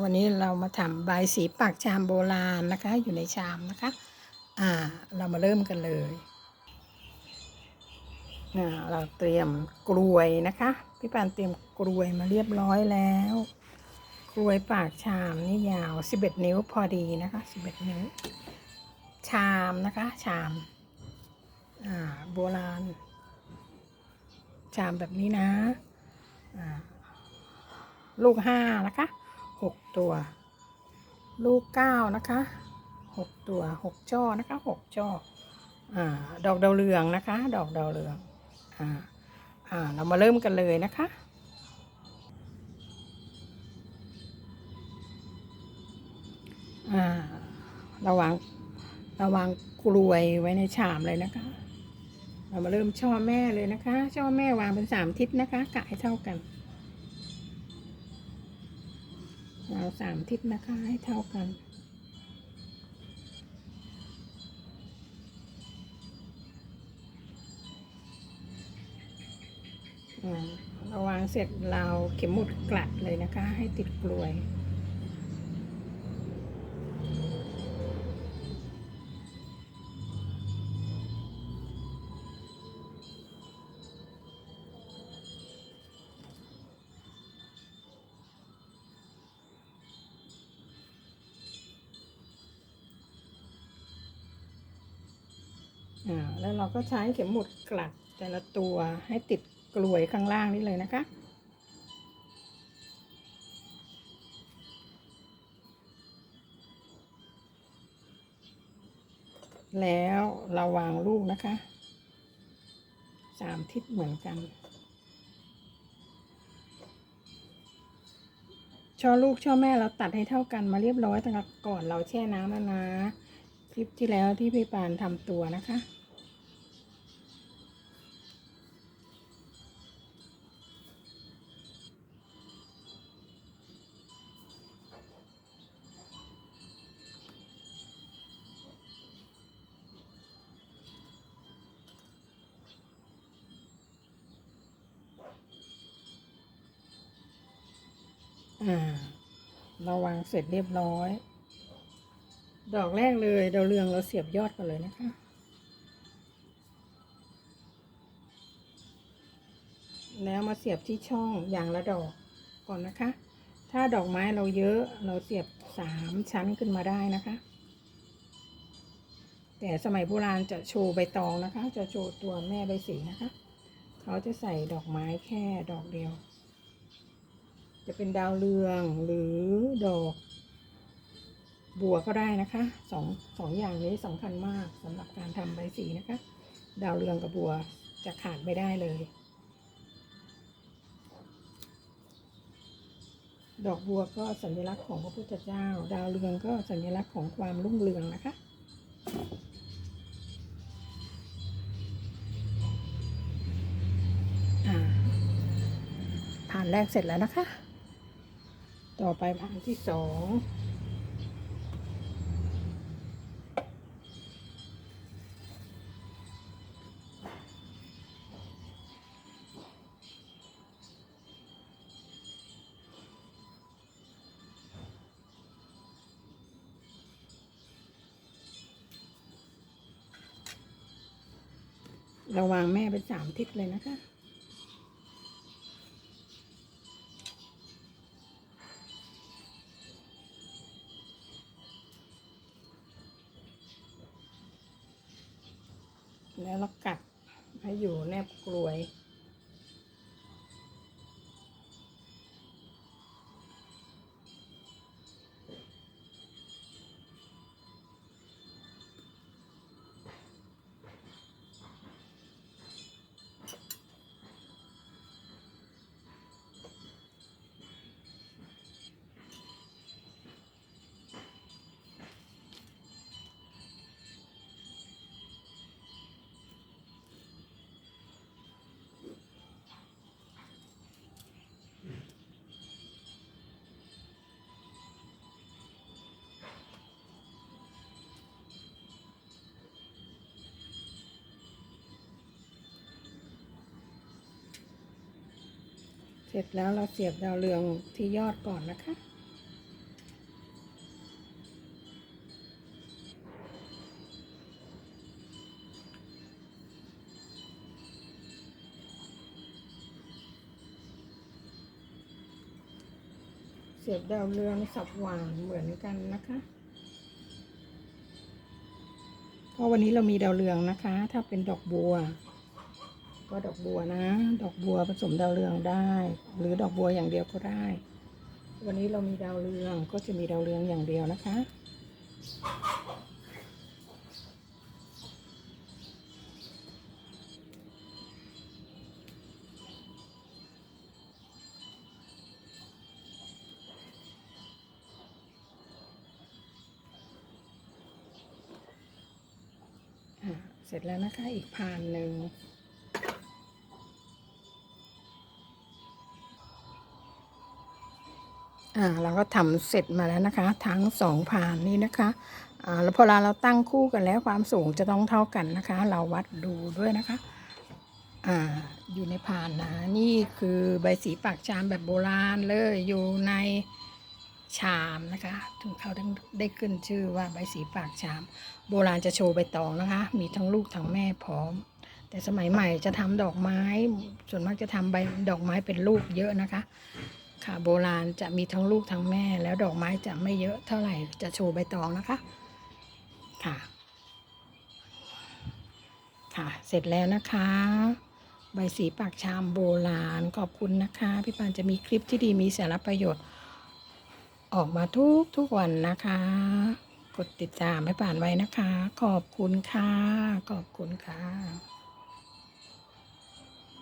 วันนี้เรามาทำใบสีปากชามโบราณนะคะ อยู่ในชามนะคะ อ่า เรามาเริ่มกันเลยอ่าเราเตรียมกลวยนะคะ พี่ปานเตรียมกลวยมาเรียบร้อยแล้ว กลวยปากชามนี่ยาว 11 นิ้วพอดีนะคะ 11 นิ้ว ชามนะคะ ชาม อ่า โบราณ ชามแบบนี้นะ อ่าลูกห้านะคะ หกตัว ลูกเก้านะคะหกตัวหกช่อนะคะหกช่ออ่าดอกดาวเรืองนะคะ ดอกดาวเรืองอ่าอ่าเรามาเริ่มกันเลยนะคะอ่าระวังระวังกลวยไว้ในชามเลยนะคะ เรามาเริ่มช่อแม่เลยนะคะ ช่อแม่วางเป็นสามทิศนะคะกะให้เท่ากัน เราสามทิศนะคะให้เท่ากัน เราวางเสร็จเราเข็มหมุดกลัดเลยนะคะ ให้ติดกลวย อ่าแล้วเราก็ใช้เข็มหมุดกลัดแต่ละตัวให้ติดกลวยข้างล่างนี่เลยนะคะแล้วเราวางลูกนะคะสามทิศเหมือนกัน ช่อลูกช่อแม่เราตัดให้เท่ากันมาเรียบร้อยตั้งแต่ก่อนเราแช่น้ำแล้วนะ ลิปที่แล้วที่พี่ปานทำตัวนะคะ อ่า เราวางเสร็จเรียบร้อย ดอกแรกเลยดาวเรืองเราเสียบยอดกันเลยนะคะ แล้วมาเสียบที่ช่องอย่างละดอกก่อนนะคะ ถ้าดอกไม้เราเยอะเราเสียบสามชั้นขึ้นมาได้นะคะ แต่สมัยโบราณจะโชว์ใบตองนะคะ จะโชว์ตัวแม่ใบสีนะคะ เขาจะใส่ดอกไม้แค่ดอกเดียว จะเป็นดาวเรืองหรือดอก บัวก็ได้นะคะสองสองอย่างนี้สำคัญมากสำหรับการทำใบสีนะคะ ดาวเรืองกับบัวจะขาดไม่ได้เลย ดอกบัวก็สัญลักษณ์ของพระพุทธเจ้า ดาวเรืองก็สัญลักษณ์ของความรุ่งเรืองนะคะผ่านแรกเสร็จแล้วนะคะ ต่อไปผ่านที่สอง ราวางแม่ไปสามทิศเลยนะคะ แล้วเรากัดให้อยู่แนบกลวย เสร็จแล้วเราเสียบดาวเรืองที่ยอดก่อนนะคะ เสียบดาวเรืองสับหวานเหมือนกันนะคะเพราะวันนี้เรามีดาวเรืองนะคะ ถ้าเป็นดอกบัว ก็ดอกบัวนะ ดอกบัวผสมดาวเรืองได้ หรือดอกบัวอย่างเดียวก็ได้ วันนี้เรามีดาวเรืองก็จะมีดาวเรืองอย่างเดียวนะคะอ่าเสร็จแล้วนะคะอีกพานหนึ่ง อ่าเราก็ทำเสร็จมาแล้วนะคะ ทั้งสองพานนี้นะคะอ่าแล้วพอเราเราตั้งคู่กันแล้วความสูงจะต้องเท่ากันนะคะ เราวัดดูด้วยนะคะอ่าอยู่ในพานนะนี่คือใบสีปากชามแบบโบราณเลยอยู่ในชามนะคะถึงเขาได้ขึ้นชื่อว่าใบสีปากชาม โบราณจะโชว์ใบตองนะคะ มีทั้งลูกทั้งแม่พร้อม แต่สมัยใหม่จะทำดอกไม้ ส่วนมากจะทำใบดอกไม้เป็นลูกเยอะนะคะ ค่ะโบราณจะมีทั้งลูกทั้งแม่ แล้วดอกไม้จะไม่เยอะเท่าไหร่จะโชว์ใบตองนะคะ ค่ะ ค่ะ เสร็จแล้วนะคะ ใบสีปากชามโบราณขอบคุณนะคะ พี่ปานจะมีคลิปที่ดีมีสาระประโยชน์ ออกมาทุกทุกวันนะคะ กดติดตามให้ป่านไว้นะคะ ขอบคุณค่ะ ขอบคุณค่ะ